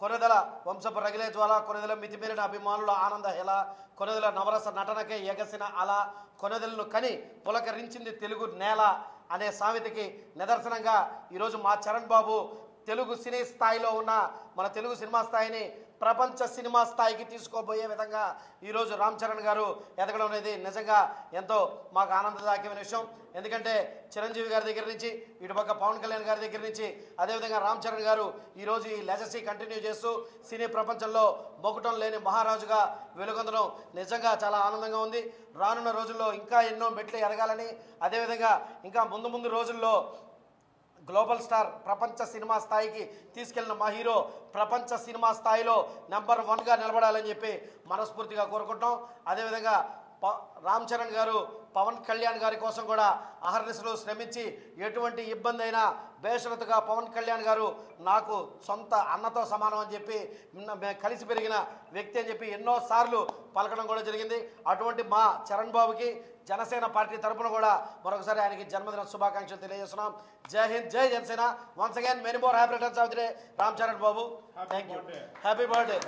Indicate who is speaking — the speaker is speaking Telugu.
Speaker 1: కొనదల వంశపు రగిలే జ్వాల కొనెదల మితిమీరిన అభిమానుల ఆనంద హెల కొనదల నవరస నటనకే ఎగసిన అల కొనదలను కని పులకరించింది తెలుగు నేల అనే సామెతకి నిదర్శనంగా ఈరోజు మా చరణ్ బాబు తెలుగు సినీ స్థాయిలో ఉన్న మన తెలుగు సినిమా స్థాయిని ప్రపంచ సినిమా స్థాయికి తీసుకోబోయే విధంగా ఈరోజు రామ్ చరణ్ గారు ఎదగడం అనేది నిజంగా ఎంతో మాకు ఆనందదాయకమైన విషయం. ఎందుకంటే చిరంజీవి గారి దగ్గర నుంచి ఇటుపక్క పవన్ కళ్యాణ్ గారి దగ్గర నుంచి అదేవిధంగా రామ్ చరణ్ గారు ఈరోజు ఈ లెజసీ కంటిన్యూ చేస్తూ సినీ ప్రపంచంలో మొగటం లేని మహారాజుగా వెలుగొందడం నిజంగా చాలా ఆనందంగా ఉంది. రానున్న రోజుల్లో ఇంకా ఎన్నో మెట్లు ఎదగాలని అదేవిధంగా ఇంకా ముందు ముందు రోజుల్లో గ్లోబల్ స్టార్ ప్రపంచ సినిమా స్థాయికి తీసుకెళ్ళిన మా హీరో ప్రపంచ సినిమా స్థాయిలో నెంబర్ వన్గా నిలబడాలని చెప్పి మనస్ఫూర్తిగా కోరుకుంటాం అదేవిధంగా రామ్ చరణ్ గారు పవన్ కళ్యాణ్ గారి కోసం కూడా అహర్నిశలు శ్రమించి ఎటువంటి ఇబ్బంది అయినా బేషరతుగా పవన్ కళ్యాణ్ గారు నాకు సొంత అన్నతో సమానం అని చెప్పి కలిసి పెరిగిన వ్యక్తి అని చెప్పి ఎన్నోసార్లు పలకడం కూడా జరిగింది. అటువంటి మా చరణ్ బాబుకి జనసేన పార్టీ తరపున కూడా మరొకసారి ఆయనకి జన్మదిన శుభాకాంక్షలు తెలియజేస్తున్నాం. Jai Hind Jai Janasena. Once again many more happy returns of day Ram Charan Babu thank you happy birthday